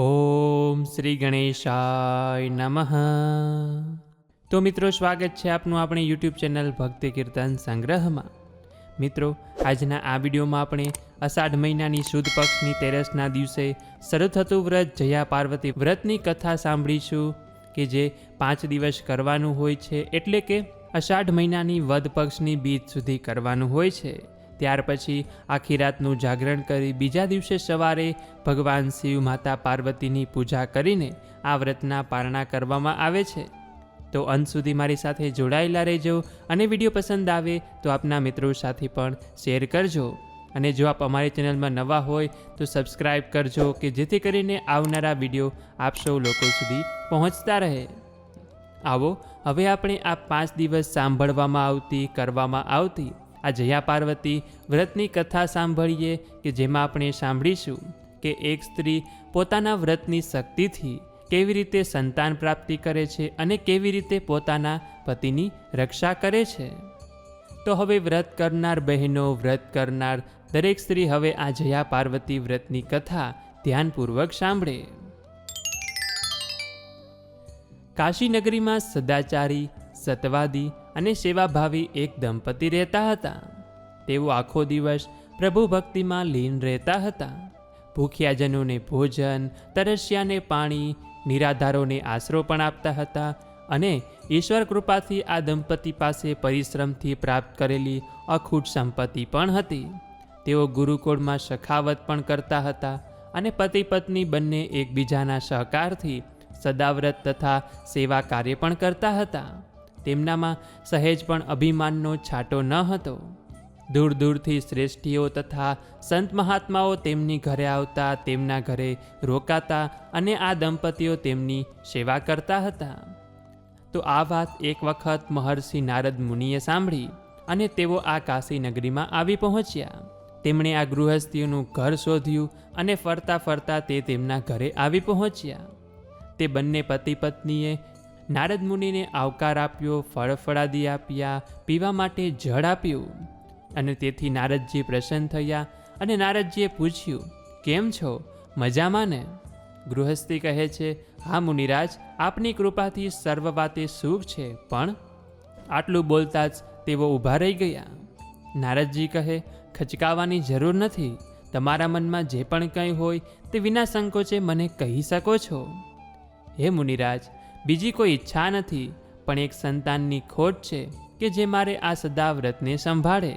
ઓમ શ્રી ગણેશાય નમઃ. તો મિત્રો, સ્વાગત છે આપનું આપણી યુટ્યુબ ચેનલ ભક્તિ કીર્તન સંગ્રહમાં. મિત્રો, આજના આ વિડીયોમાં આપણે અષાઢ મહિનાની શુદ્ધ પક્ષની તેરસના દિવસે શરૂ થતું વ્રત જયા પાર્વતી વ્રતની કથા સાંભળીશું કે જે પાંચ દિવસ કરવાનું હોય છે, એટલે કે અષાઢ મહિનાની વદ પક્ષની બીજ સુધી કરવાનું હોય છે. ત્યાર પછી આખી રાતનું જાગરણ કરી બીજા દિવસે સવારે ભગવાન શિવ માતા પાર્વતીની પૂજા કરીને આ વ્રતના પારણા કરવામાં આવે છે. તો અંત સુધી મારી સાથે જોડાયેલા રહેજો અને વીડિયો પસંદ આવે તો આપના મિત્રો સાથે પણ શેર કરજો. અને જો આપ અમારી ચેનલમાં નવા હોય તો સબસ્ક્રાઈબ કરજો કે જેથી કરીને આવનારા વીડિયો આપ સૌ લોકો સુધી પહોંચતા રહે. આવો, હવે આપણે આ પાંચ દિવસ સાંભળવામાં આવતી, કરવામાં આવતી આ જયા પાર્વતી વ્રતની કથા સાંભળીએ કે જેમાં આપણે સાંભળીશું કે એક સ્ત્રી પોતાના વ્રતની શક્તિથી કેવી રીતે સંતાન પ્રાપ્તિ કરે છે અને કેવી રીતે પોતાના પતિની રક્ષા કરે છે. તો હવે વ્રત કરનાર બહેનો, વ્રત કરનાર દરેક સ્ત્રી હવે આ જયા પાર્વતી વ્રતની કથા ધ્યાનપૂર્વક સાંભળે. કાશીનગરીમાં સદાચારી સતવાદી અને સેવાભાવી એક દંપતી રહેતા હતા. તેઓ આખો દિવસ પ્રભુ ભક્તિમાં લીન રહેતા હતા. ભૂખ્યાજનોને ભોજન, તરસ્યાને પાણી, નિરાધારોને આશરો પણ આપતા હતા અને ઈશ્વર કૃપાથી આ દંપતી પાસે પરિશ્રમથી પ્રાપ્ત કરેલી અખૂટ સંપત્તિ પણ હતી. તેઓ ગુરુકુળમાં સખાવત પણ કરતા હતા અને પતિ પત્ની બંને એકબીજાના સહકારથી સદાવ્રત તથા સેવા કાર્ય પણ કરતા હતા. તેમનામાં સહેજ પણ અભિમાનનો છાંટો ન હતો. દૂર દૂરથી શ્રેષ્ઠીઓ તથા સંત મહાત્માઓ તેમની ઘરે આવતા, તેમના ઘરે રોકાતા અને આ દંપતીઓ તેમની સેવા કરતા હતા. તો આ વાત એક વખત મહર્ષિ નારદ મુનિએ સાંભળી અને તેઓ આ કાશી નગરીમાં આવી પહોંચ્યા. તેમણે આ ગૃહસ્થીઓનું ઘર શોધ્યું અને ફરતા ફરતા તે તેમના ઘરે આવી પહોંચ્યા. તે બંને પતિ પત્નીએ નારદ મુનિને આવકાર આપ્યો, ફળ ફળાદી આપ્યા, પીવા માટે જળ આપ્યું. અને તેથી નારદજી પ્રસન્ન થયા અને નારદજીએ પૂછ્યું, કેમ છો? મજામાં ને? ગૃહસ્થી કહે છે, હા મુનિરાજ, આપની કૃપાથી સર્વ વાતે સુખ છે, પણ આટલું બોલતા જ તેઓ ઊભા રહી ગયા. નારદજી કહે, ખચકાવાની જરૂર નથી. તમારા મનમાં જે પણ કંઈ હોય તે વિના સંકોચે મને કહી શકો છો. હે મુનિરાજ બીજી કોઈ ઈચ્છા નથી, પણ એક સંતાનની ખોટ છે કે જે મારે આ સદાવ્રતને સંભાળે.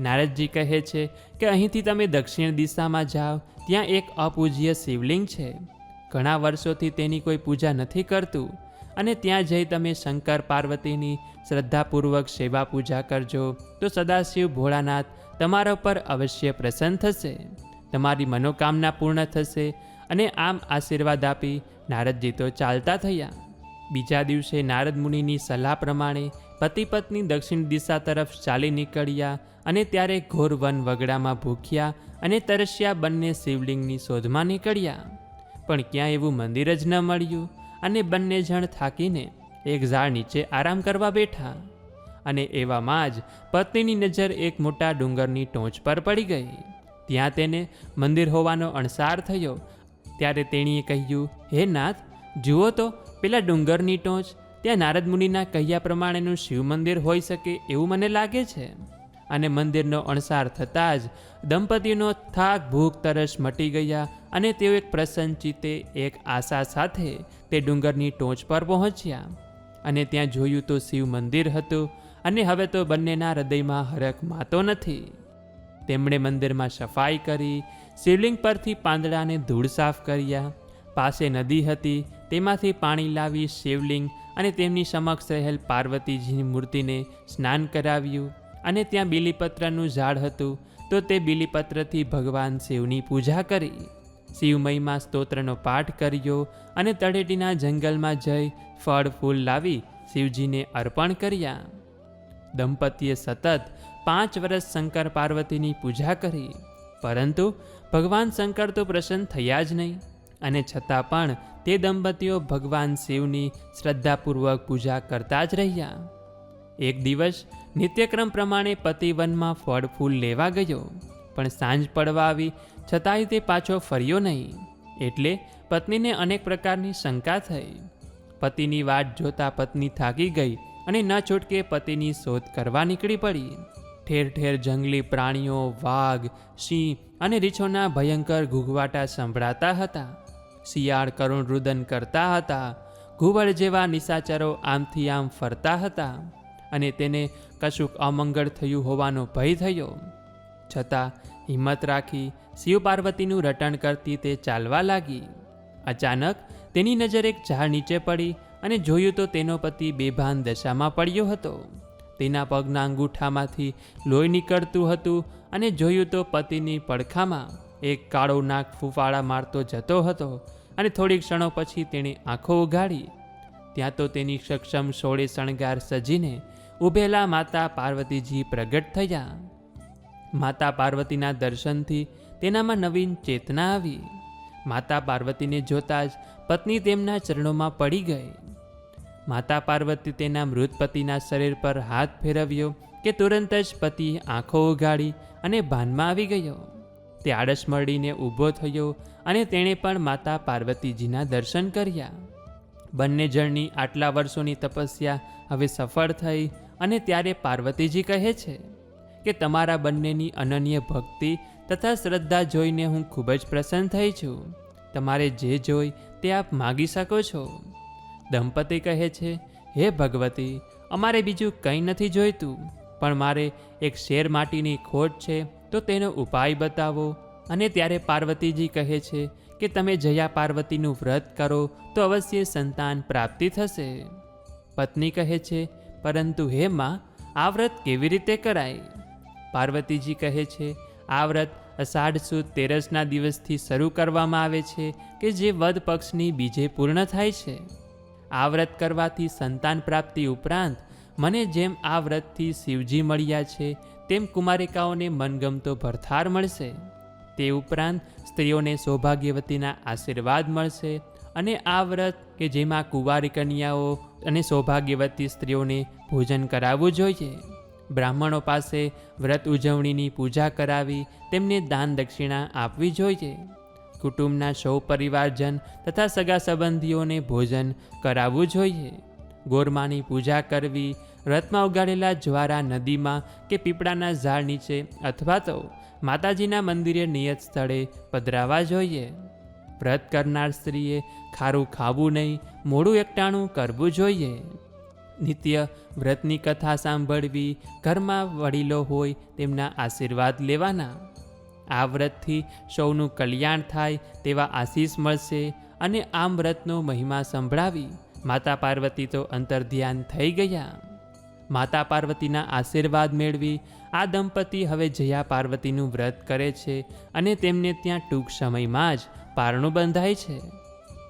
નારદજી કહે છે કે અહીંથી તમે દક્ષિણ દિશામાં જાઓ, ત્યાં એક અપૂજ્ય શિવલિંગ છે. ઘણા વર્ષોથી તેની કોઈ પૂજા નથી કરતું, અને ત્યાં જઈ તમે શંકર પાર્વતીની શ્રદ્ધાપૂર્વક સેવા પૂજા કરજો, તો સદાશિવ ભોળાનાથ તમારા પર અવશ્ય પ્રસન્ન થશે. તમારી મનોકામના પૂર્ણ થશે, અને આમ આશીર્વાદ આપી નારદજી તો ચાલતા થયા. બીજા દિવસે નારદ મુનિની સલાહ પ્રમાણે પતિ પત્ની દક્ષિણ દિશા તરફ ચાલી નીકળ્યા અને ત્યારે ઘોર વન વગડામાં ભૂખ્યા અને તરસ્યા બંને શિવલિંગની શોધમાં નીકળ્યા. પણ ક્યાં એવું મંદિર જ ન મળ્યું અને બંને જણ થાકીને એક ઝાડ નીચે આરામ કરવા બેઠા. અને એવામાં જ પત્નીની નજર એક મોટા ડુંગરની ટોચ પર પડી ગઈ. ત્યાં તેને મંદિર હોવાનો અણસાર થયો ત્યારે તેણીએ કહ્યું, હે નાથ, જુઓ તો, પેલા ડુંગરની ટોચ, ત્યાં નારદ મુનિના કહ્યા પ્રમાણેનું શિવ મંદિર હોઈ શકે એવું મને લાગે છે. અને મંદિરનો અણસાર થતાં જ દંપતીનો થાક ભૂખ તરસ મટી ગયા અને તેઓ એક પ્રસન્ન એક આશા સાથે તે ડુંગરની ટોચ પર પહોંચ્યા. અને ત્યાં જોયું તો શિવ મંદિર હતું અને હવે તો બંનેના હૃદયમાં હરખ માતો નથી. તેમણે મંદિરમાં સફાઈ કરી, શિવલિંગ પરથી પાંદડાને ધૂળ સાફ કર્યા. પાસે નદી હતી, તેમાંથી પાણી લાવી શિવલિંગ અને તેમની સમક્ષ રહેલ પાર્વતીજીની મૂર્તિને સ્નાન કરાવ્યું અને ત્યાં બીલીપત્રનું ઝાડ હતું, તો તે બીલીપત્રથી ભગવાન શિવની પૂજા કરી. શિવમયમાં સ્તોત્રનો પાઠ કર્યો અને તળેટીના જંગલમાં જઈ ફળ ફૂલ લાવી શિવજીને અર્પણ કર્યા. દંપતીએ સતત પાંચ વર્ષ શંકર પાર્વતીની પૂજા કરી. પરંતુ ભગવાન શંકર તો પ્રસન્ન થયા જ નહીં. અને છતાં પણ તે દંપતીઓ ભગવાન શિવની શ્રદ્ધાપૂર્વક પૂજા કરતા જ રહ્યા. એક દિવસ નિત્યક્રમ પ્રમાણે પતિ વનમાં ફળ ફૂલ લેવા ગયો, પણ સાંજ પડવા આવી છતાંય તે પાછો ફર્યો નહીં. એટલે પત્નીને અનેક પ્રકારની શંકા થઈ. પતિની વાટ જોતા પત્ની થાકી ગઈ અને ન છૂટકે પતિની શોધ કરવા નીકળી પડી. ઠેર ઠેર જંગલી પ્રાણીઓ, વાઘ, સિંહ અને રીછોના ભયંકર ઘૂઘવાટા સંભળાતા હતા. શિયાળ કરુણ રુદન કરતા હતા. ઘુવડ જેવા નિશાચરો આમથી આમ ફરતા હતા અને તેને કશુંક અમંગળ થયું હોવાનો ભય થયો. છતાં હિંમત રાખી શિવ પાર્વતીનું રટણ કરતી તે ચાલવા લાગી. અચાનક તેની નજર એક ઝાડ નીચે પડી અને જોયું તો તેનો પતિ બેભાન દશામાં પડ્યો હતો. તેના પગના અંગૂઠામાંથી લોહી નીકળતું હતું અને જોયું તો પતિની પડખામાં એક કાળો નાક ફૂફાળા મારતો જતો હતો અને થોડીક ક્ષણો પછી તેણે આંખો ઉઘાડી. ત્યાં તો તેની સક્ષમ સોળે શણગાર સજીને ઊભેલા માતા પાર્વતીજી પ્રગટ થયા. માતા પાર્વતીના દર્શનથી તેનામાં નવીન ચેતના આવી. માતા પાર્વતીને જોતાં જ પત્ની તેમના ચરણોમાં પડી ગઈ. માતા પાર્વતી તેના મૃત પતિના શરીર પર હાથ ફેરવ્યો કે તુરંત જ પતિ આંખો ઉગાડી અને ભાનમાં આવી ગયો. તે આળસ મળીને ઊભો થયો અને તેણે પણ માતા પાર્વતીજીના દર્શન કર્યા. બંને જણની આટલા વર્ષોની તપસ્યા હવે સફળ થઈ અને ત્યારે પાર્વતીજી કહે છે કે તમારા બંનેની અનન્ય ભક્તિ તથા શ્રદ્ધા જોઈને હું ખૂબ જ પ્રસન્ન થઈ છું. તમારે જે જોઈ તે આપ માગી શકો છો. દંપતી કહે છે, હે ભગવતી, અમારે બીજું કંઈ નથી જોઈતું, પણ મારે એક શેર માટીની ખોટ છે, તો તેનો ઉપાય બતાવો. અને ત્યારે પાર્વતીજી કહે છે કે, તમે જયા પાર્વતીનું વ્રત કરો, તો અવશ્ય સંતાન પ્રાપ્તિ થશે. પત્ની કહે છે, પરંતુ હે માં, આ વ્રત કેવી રીતે કરાય? પાર્વતીજી કહે છે, આ વ્રત અષાઢ સુદ તેરસના દિવસથી શરૂ કરવામાં આવે છે, કે જે વદ પક્ષની બીજે પૂર્ણ થાય છે. આ વ્રત કરવાથી સંતાન પ્રાપ્તિ ઉપરાંત મને જેમ આ વ્રતથી શિવજી મળ્યા છે, તેમ કુમારિકાઓને મનગમતો ભરથાર મળશે. તે ઉપરાંત સ્ત્રીઓને સૌભાગ્યવતીના આશીર્વાદ મળશે અને આ વ્રત કે જેમાં કુંવારી કન્યાઓ અને સૌભાગ્યવતી સ્ત્રીઓને ભોજન કરાવવું જોઈએ. બ્રાહ્મણો પાસે વ્રત ઉજવણીની પૂજા કરાવી તેમને દાન દક્ષિણા આપવી જોઈએ. કુટુંબના સૌ પરિવારજન તથા સગા સંબંધીઓને ભોજન કરાવવું જોઈએ. ગોરમાની પૂજા કરવી વ્રતમાં ઉગાડેલા જ્વારા નદીમાં કે પીપળાના ઝાડ નીચે અથવા તો માતાજીના મંદિરે નિયત સ્થળે પધરાવા જોઈએ. વ્રત કરનાર સ્ત્રીએ ખારું ખાવું નહીં, મોડું એકટાણું કરવું જોઈએ. નિત્ય વ્રતની કથા સાંભળવી, ઘરમાં વડીલો હોય તેમના આશીર્વાદ લેવાના. આ વ્રતથી સૌનું કલ્યાણ થાય તેવા આશીષ મળશે અને આમ વ્રતનો મહિમા સંભળાવી માતા પાર્વતી તો અંતર્ધ્યાન થઈ ગયા. માતા પાર્વતીના આશીર્વાદ મેળવી આ દંપતી હવે જયા પાર્વતીનું વ્રત કરે છે અને તેમને ત્યાં ટૂંક સમયમાં જ પારણું બંધાય છે.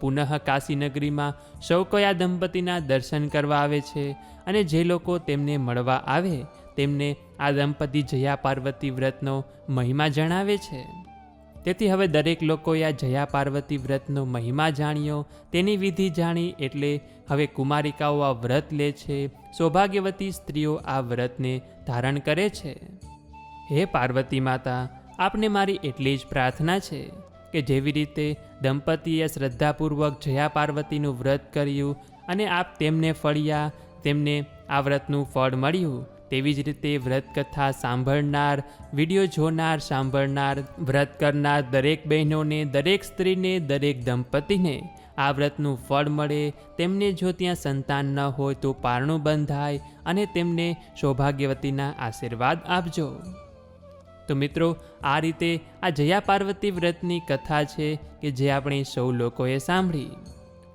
પુનઃ કાશીનગરીમાં સૌ કોઈ આ દંપતીના દર્શન કરવા આવે છે અને જે લોકો તેમને મળવા આવે તેમને આ દંપતી જયા પાર્વતી વ્રતનો મહિમા જણાવે છે. તેથી હવે દરેક લોકોએ આ જયા પાર્વતી વ્રતનો મહિમા જાણ્યો, તેની વિધિ જાણી એટલે હવે કુમારિકાઓ આ વ્રત લે છે, સૌભાગ્યવતી સ્ત્રીઓ આ વ્રતને ધારણ કરે છે. હે પાર્વતી માતા, આપને મારી એટલી જ પ્રાર્થના છે કે જેવી રીતે દંપતીએ શ્રદ્ધાપૂર્વક જયા પાર્વતીનું વ્રત કર્યું અને આપ તેમને ફળ્યા, તેમને આ વ્રતનું ફળ મળ્યું તેવી જ રીતે વ્રત કથા સાંભળનાર, વીડિયો જોનાર, સાંભળનાર, વ્રત કરનાર દરેક બહેનોને, દરેક સ્ત્રીને, દરેક દંપતીને આ વ્રતનું ફળ મળે. તેમને જો ત્યાં સંતાન ન હોય તો પારણું બંધાય અને તેમને સૌભાગ્યવતીના આશીર્વાદ આપજો. તો મિત્રો, આ રીતે આ જયા પાર્વતી વ્રતની કથા છે કે જે આપણે સૌ લોકોએ સાંભળી.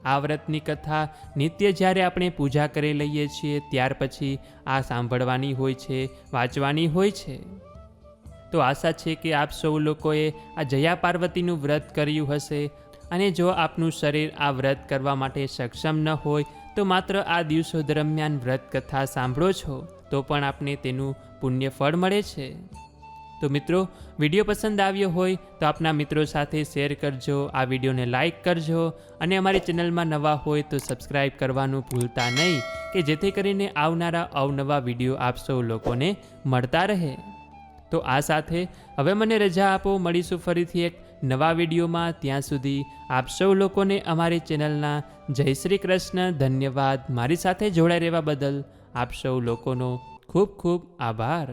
આ વ્રતની કથા નિત્ય જ્યારે આપણે પૂજા કરી લઈએ છીએ, ત્યાર પછી આ સાંભળવાની હોય છે, વાંચવાની હોય છે. તો આશા છે કે આપ સૌ લોકોએ આ જયા પાર્વતીનું વ્રત કર્યું હશે અને જો આપનું શરીર આ વ્રત કરવા માટે સક્ષમ ન હોય, તો માત્ર આ દિવસો દરમિયાન વ્રત કથા સાંભળો છો, તો પણ આપને તેનું પુણ્ય ફળ મળે છે. તો મિત્રો, વીડિયો પસંદ આવ્યો હોય તો આપના મિત્રો સાથે શેર કરજો, આ વિડીયોને લાઇક કરજો અને અમારી ચેનલમાં નવા હોય તો સબસ્ક્રાઈબ કરવાનું ભૂલતા નહીં કે જેથી કરીને આવનારા અવનવા વીડિયો આપ સૌ લોકોને મળતા રહે. તો આ સાથે હવે મને રજા આપો, મળીશું ફરીથી એક નવા વિડીયોમાં. ત્યાં સુધી આપ સૌ લોકોને અમારી ચેનલના જય શ્રી કૃષ્ણ, ધન્યવાદ. મારી સાથે જોડાઈ રહેવા બદલ આપ સૌ લોકોનો ખૂબ ખૂબ આભાર.